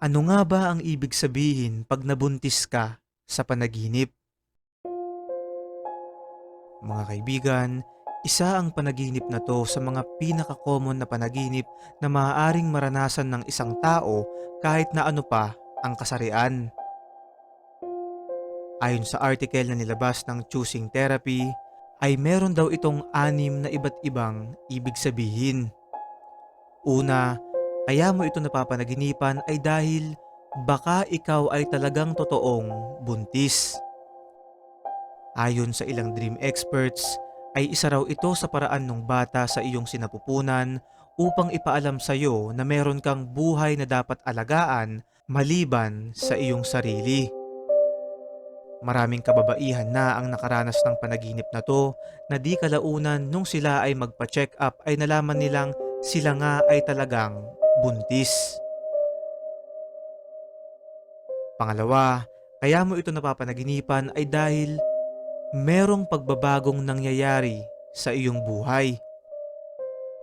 Ano nga ba ang ibig sabihin pag nabuntis ka sa panaginip? Mga kaibigan, isa ang panaginip na to sa mga pinaka-common na panaginip na maaaring maranasan ng isang tao kahit na ano pa ang kasarian. Ayon sa article na nilabas ng Choosing Therapy, ay meron daw itong anim na iba't ibang ibig sabihin. Una, kaya mo ito napapanaginipan ay dahil baka ikaw ay talagang totoong buntis. Ayon sa ilang dream experts, ay isa raw ito sa paraan ng bata sa iyong sinapupunan upang ipaalam sa iyo na meron kang buhay na dapat alagaan maliban sa iyong sarili. Maraming kababaihan na ang nakaranas ng panaginip na to na di kalaunan nung sila ay magpa-check up ay nalaman nilang sila nga ay talagang buntis. Pangalawa, kaya mo ito napapanaginipan ay dahil merong pagbabagong nangyayari sa iyong buhay.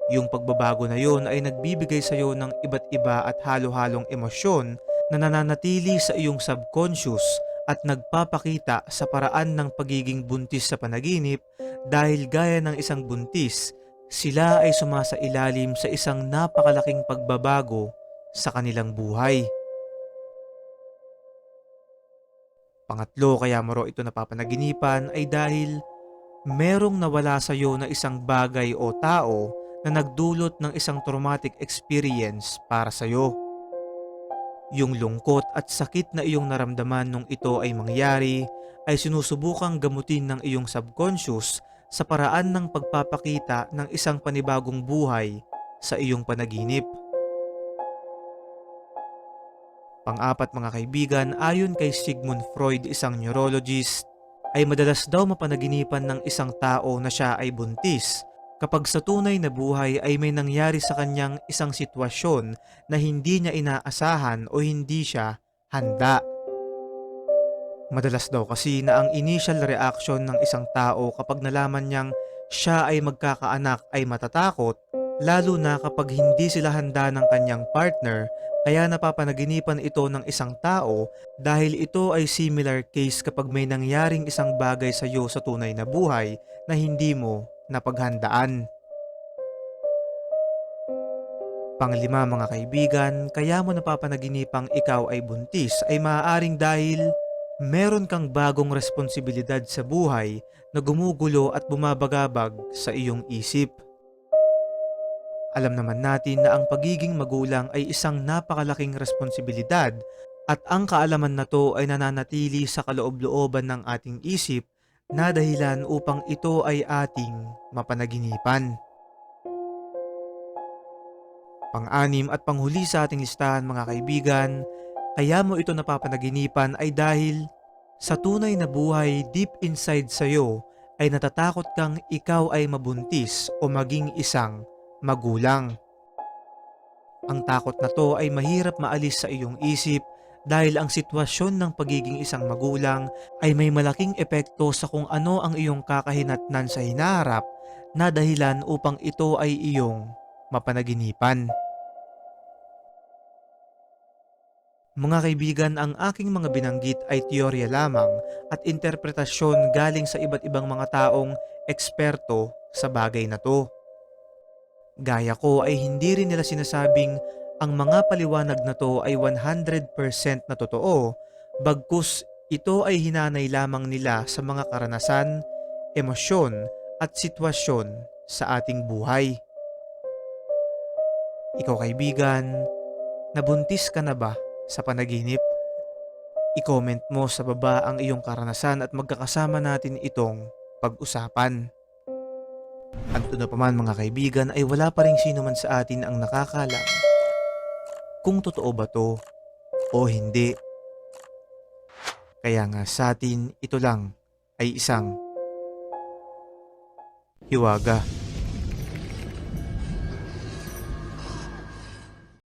Yung pagbabago na yon ay nagbibigay sa iyo ng iba't iba at halo-halong emosyon na nananatili sa iyong subconscious at nagpapakita sa paraan ng pagiging buntis sa panaginip dahil gaya ng isang buntis, sila ay sumasailalim sa isang napakalaking pagbabago sa kanilang buhay. Pangatlo kaya mo ito napapanaginipan ay dahil merong nawala sa iyo na isang bagay o tao na nagdulot ng isang traumatic experience para sa iyo. Yung lungkot at sakit na iyong naramdaman nung ito ay mangyari ay sinusubukang gamutin ng iyong subconscious sa paraan ng pagpapakita ng isang panibagong buhay sa iyong panaginip. Pang-apat mga kaibigan, ayon kay Sigmund Freud, isang neurologist, ay madalas daw mapanaginipan ng isang tao na siya ay buntis kapag sa tunay na buhay ay may nangyari sa kanyang isang sitwasyon na hindi niya inaasahan o hindi siya handa. Madalas daw kasi na ang initial reaction ng isang tao kapag nalaman niyang siya ay magkakaanak ay matatakot, lalo na kapag hindi sila handa ng kanyang partner kaya napapanaginipan ito ng isang tao dahil ito ay similar case kapag may nangyaring isang bagay sa iyo sa tunay na buhay na hindi mo napaghandaan. Panglima mga kaibigan, kaya mo napapanaginipang ikaw ay buntis ay maaaring dahil meron kang bagong responsibilidad sa buhay na gumugulo at bumabagabag sa iyong isip. Alam naman natin na ang pagiging magulang ay isang napakalaking responsibilidad at ang kaalaman na to ay nananatili sa kaloob-looban ng ating isip na dahilan upang ito ay ating mapanaginipan. Pang-anim at panghuli sa ating listahan mga kaibigan, kaya mo ito napapanaginipan ay dahil sa tunay na buhay deep inside sa'yo ay natatakot kang ikaw ay mabuntis o maging isang magulang. Ang takot na to ay mahirap maalis sa iyong isip dahil ang sitwasyon ng pagiging isang magulang ay may malaking epekto sa kung ano ang iyong kakahinatnan sa hinaharap na dahilan upang ito ay iyong mapanaginipan. Mga kaibigan, ang aking mga binanggit ay teorya lamang at interpretasyon galing sa iba't ibang mga taong eksperto sa bagay na to. Gaya ko ay hindi rin nila sinasabing ang mga paliwanag na to ay 100% na totoo, bagkus ito ay hinanay lamang nila sa mga karanasan, emosyon at sitwasyon sa ating buhay. Ikaw kaibigan, nabuntis ka na ba sa panaginip? I-comment mo sa baba ang iyong karanasan at magkakasama natin itong pag-usapan. At na pa man mga kaibigan ay wala pa rin sino man sa atin ang nakakalam kung totoo ba to o hindi. Kaya nga sa atin ito lang ay isang hiwaga.